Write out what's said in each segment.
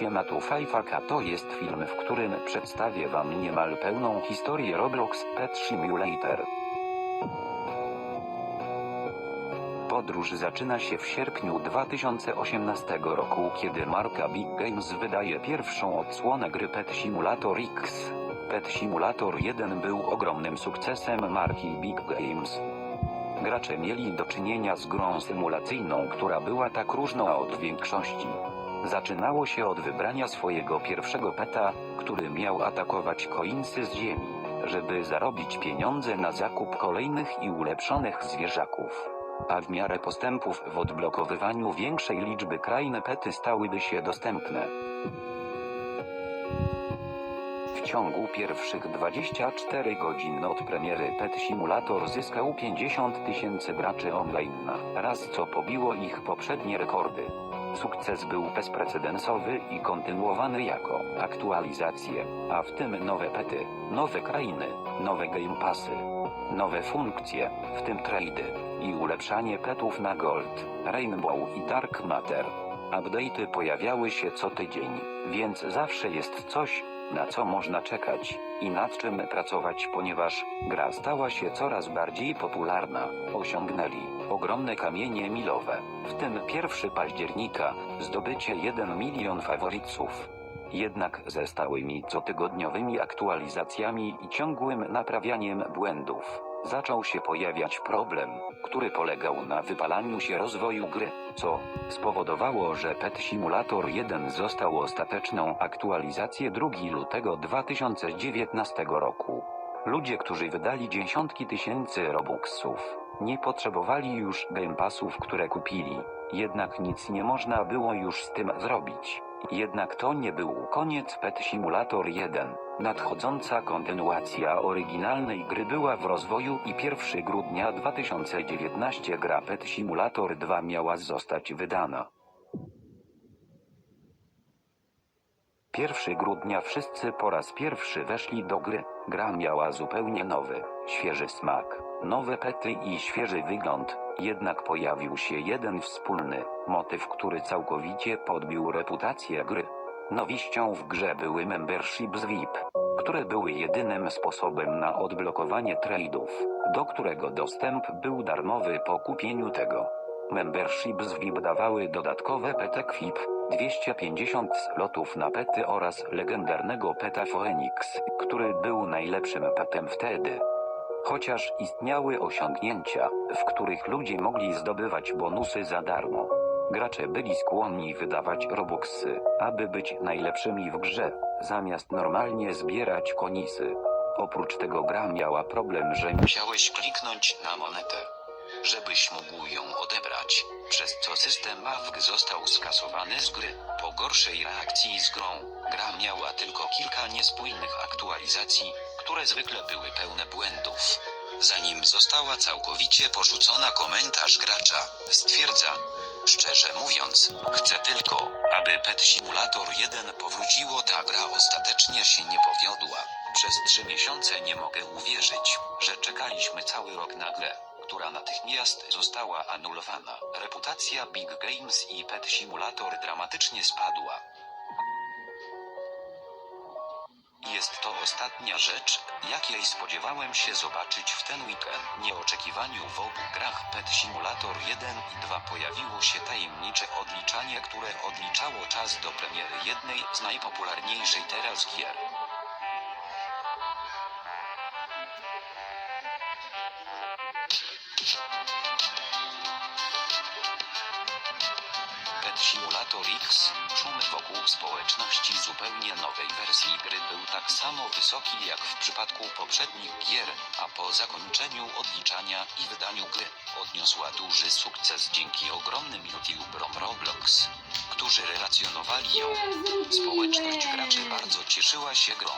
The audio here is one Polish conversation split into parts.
Siema tu Fajfaka to jest film, w którym przedstawię wam niemal pełną historię Roblox Pet Simulator. Podróż zaczyna się w sierpniu 2018 roku, kiedy marka Big Games wydaje pierwszą odsłonę gry Pet Simulator X. Pet Simulator 1 był ogromnym sukcesem marki Big Games. Gracze mieli do czynienia z grą symulacyjną, która była tak różna od większości. Zaczynało się od wybrania swojego pierwszego peta, który miał atakować koinsy z ziemi, żeby zarobić pieniądze na zakup kolejnych i ulepszonych zwierzaków. A w miarę postępów w odblokowywaniu większej liczby krain pety stałyby się dostępne. W ciągu pierwszych 24 godzin od premiery Pet Simulator zyskał 50 tysięcy graczy online raz, co pobiło ich poprzednie rekordy. Sukces był bezprecedensowy i kontynuowany jako aktualizacje, a w tym nowe pety, nowe krainy, nowe game passy, nowe funkcje, w tym trady i ulepszanie petów na Gold, Rainbow i Dark Matter. Update'y pojawiały się co tydzień, więc zawsze jest coś, na co można czekać i nad czym pracować, ponieważ gra stała się coraz bardziej popularna. Osiągnęli ogromne kamienie milowe, w tym 1 października zdobycie 1 milion faworytów. Jednak ze stałymi cotygodniowymi aktualizacjami i ciągłym naprawianiem błędów zaczął się pojawiać problem, który polegał na wypalaniu się rozwoju gry, co spowodowało, że Pet Simulator 1 został ostateczną aktualizację 2 lutego 2019 roku. Ludzie, którzy wydali dziesiątki tysięcy robuxów, nie potrzebowali już Game Passów, które kupili. Jednak nic nie można było już z tym zrobić. Jednak to nie był koniec Pet Simulator 1. Nadchodząca kontynuacja oryginalnej gry była w rozwoju i 1 grudnia 2019 gra Pet Simulator 2 miała zostać wydana. 1 grudnia wszyscy po raz pierwszy weszli do gry. Gra miała zupełnie nowy, świeży smak, nowe pety i świeży wygląd. Jednak pojawił się jeden wspólny motyw, który całkowicie podbił reputację gry. Nowiścią w grze były memberships VIP, które były jedynym sposobem na odblokowanie trade'ów, do którego dostęp był darmowy po kupieniu tego. Memberships VIP dawały dodatkowe pety Quip, 250 slotów na pety oraz legendarnego peta Phoenix, który był najlepszym petem wtedy. Chociaż istniały osiągnięcia, w których ludzie mogli zdobywać bonusy za darmo. Gracze byli skłonni wydawać robuxy, aby być najlepszymi w grze, zamiast normalnie zbierać konisy. Oprócz tego gra miała problem, że musiałeś kliknąć na monetę, żebyś mógł ją odebrać, przez co system AFK został skasowany z gry. Po gorszej reakcji z grą, gra miała tylko kilka niespójnych aktualizacji, które zwykle były pełne błędów. Została całkowicie porzucona komentarz gracza, stwierdza, szczerze mówiąc, chcę tylko, aby Pet Simulator 1 powróciło, ta gra ostatecznie się nie powiodła. Przez trzy miesiące nie mogę uwierzyć, że czekaliśmy cały rok na grę, która natychmiast została anulowana. Reputacja Big Games i Pet Simulator dramatycznie spadła. Jest to ostatnia rzecz, jakiej spodziewałem się zobaczyć w ten weekend. Nieoczekiwaniu w obu grach Pet Simulator 1 i 2 pojawiło się tajemnicze odliczanie, które odliczało czas do premiery jednej z najpopularniejszej teraz gier. Simulator X, szum wokół społeczności zupełnie nowej wersji gry był tak samo wysoki jak w przypadku poprzednich gier, a po zakończeniu odliczania i wydaniu gry, odniosła duży sukces dzięki ogromnym youtuberom Roblox, którzy relacjonowali ją. Społeczność graczy bardzo cieszyła się grą.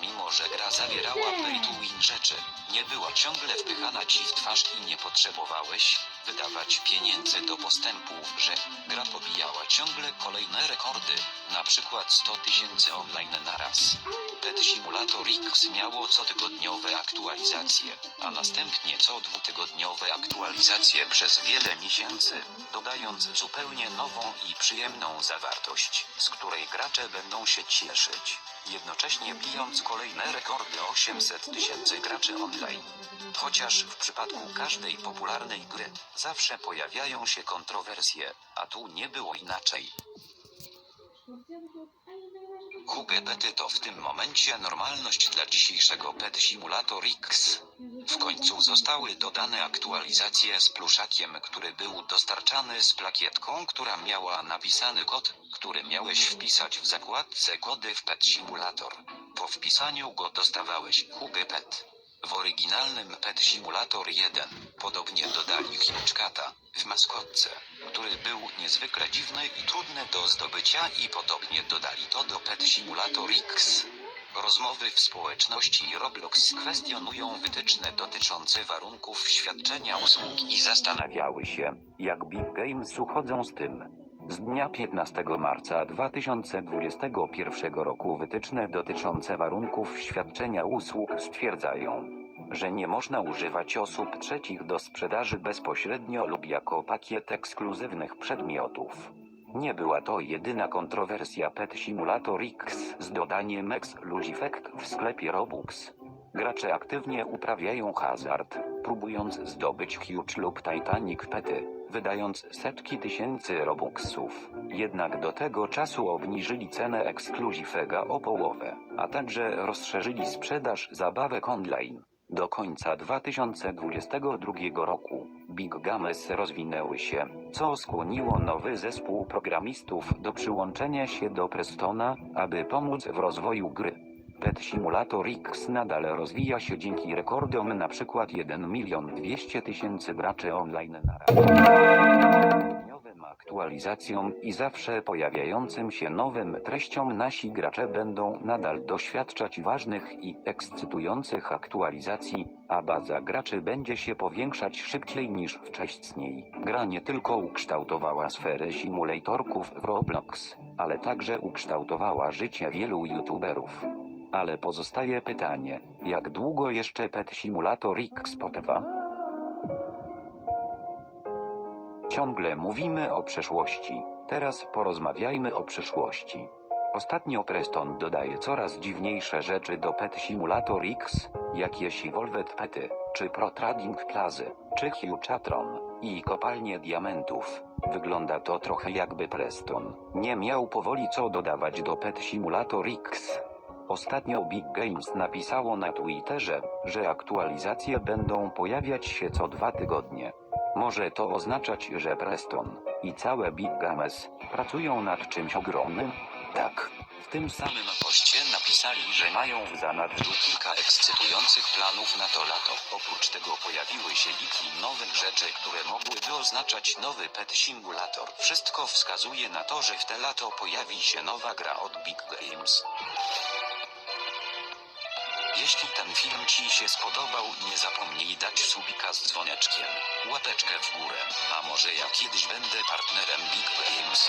Mimo, że gra zawierała pay to win rzeczy, nie była ciągle wpychana ci w twarz i nie potrzebowałeś wydawać pieniędzy do postępu w grze. Gra pobijała ciągle kolejne rekordy, na przykład 100 tysięcy online na raz. Pet Simulator X miało cotygodniowe aktualizacje, a następnie co dwutygodniowe aktualizacje przez wiele miesięcy, dodając zupełnie nową i przyjemną zawartość, z której gracze będą się cieszyć, jednocześnie bijąc kolejne rekordy 800 tysięcy graczy online. Chociaż w przypadku każdej popularnej gry zawsze pojawiają się kontrowersje, a tu nie było inaczej. QGPety to w tym momencie normalność dla dzisiejszego Pet Simulator X. W końcu zostały dodane aktualizacje z pluszakiem, który był dostarczany z plakietką, która miała napisany kod, który miałeś wpisać w zakładce kody w Pet Simulator. Po wpisaniu go dostawałeś QGPet. W oryginalnym Pet Simulator 1 podobnie dodali Hitchcata w maskotce, który był niezwykle dziwny i trudny do zdobycia i podobnie dodali to do Pet Simulator X. Rozmowy w społeczności Roblox kwestionują wytyczne dotyczące warunków świadczenia usług i zastanawiały się, jak Big Games uchodzą z tym. Z dnia 15 marca 2021 roku wytyczne dotyczące warunków świadczenia usług stwierdzają, że nie można używać osób trzecich do sprzedaży bezpośrednio lub jako pakiet ekskluzywnych przedmiotów. Nie była to jedyna kontrowersja Pet Simulator X z dodaniem Exclusive w sklepie Robux. Gracze aktywnie uprawiają hazard, próbując zdobyć Huge lub Titanic Pety, wydając setki tysięcy Robuxów. Jednak do tego czasu obniżyli cenę Exclusivega o połowę, a także rozszerzyli sprzedaż zabawek online. Do końca 2022 roku Big Games rozwinęły się, co skłoniło nowy zespół programistów do przyłączenia się do Prestona, aby pomóc w rozwoju gry. Pet Simulator X nadal rozwija się dzięki rekordom np. 1 milion 200 tysięcy graczy online na raz aktualizacjom i zawsze pojawiającym się nowym treściom nasi gracze będą nadal doświadczać ważnych i ekscytujących aktualizacji, a baza graczy będzie się powiększać szybciej niż wcześniej. Gra nie tylko ukształtowała sferę simulatorków w Roblox, ale także ukształtowała życie wielu youtuberów. Ale pozostaje pytanie, jak długo jeszcze Pet Simulator X potrwa? Ciągle mówimy o przeszłości. Teraz porozmawiajmy o przyszłości. Ostatnio Preston dodaje coraz dziwniejsze rzeczy do Pet Simulator X, jakieś Volvet Pety, czy Pro Trading Plazy, czy Huchatron i kopalnie diamentów. Wygląda to trochę jakby Preston nie miał powoli co dodawać do Pet Simulator X. Ostatnio Big Games napisało na Twitterze, że aktualizacje będą pojawiać się co dwa tygodnie. Może to oznaczać, że Preston i całe Big Games pracują nad czymś ogromnym? Tak. W tym samym poście napisali, że mają w zanadrzu kilka ekscytujących planów na to lato. Oprócz tego pojawiły się liki nowych rzeczy, które mogłyby oznaczać nowy Pet Simulator. Wszystko wskazuje na to, że w te lato pojawi się nowa gra od Big Games. Jeśli ten film Ci się spodobał, nie zapomnij dać subika z dzwoneczkiem, łapeczkę w górę, a może ja kiedyś będę partnerem Big Games.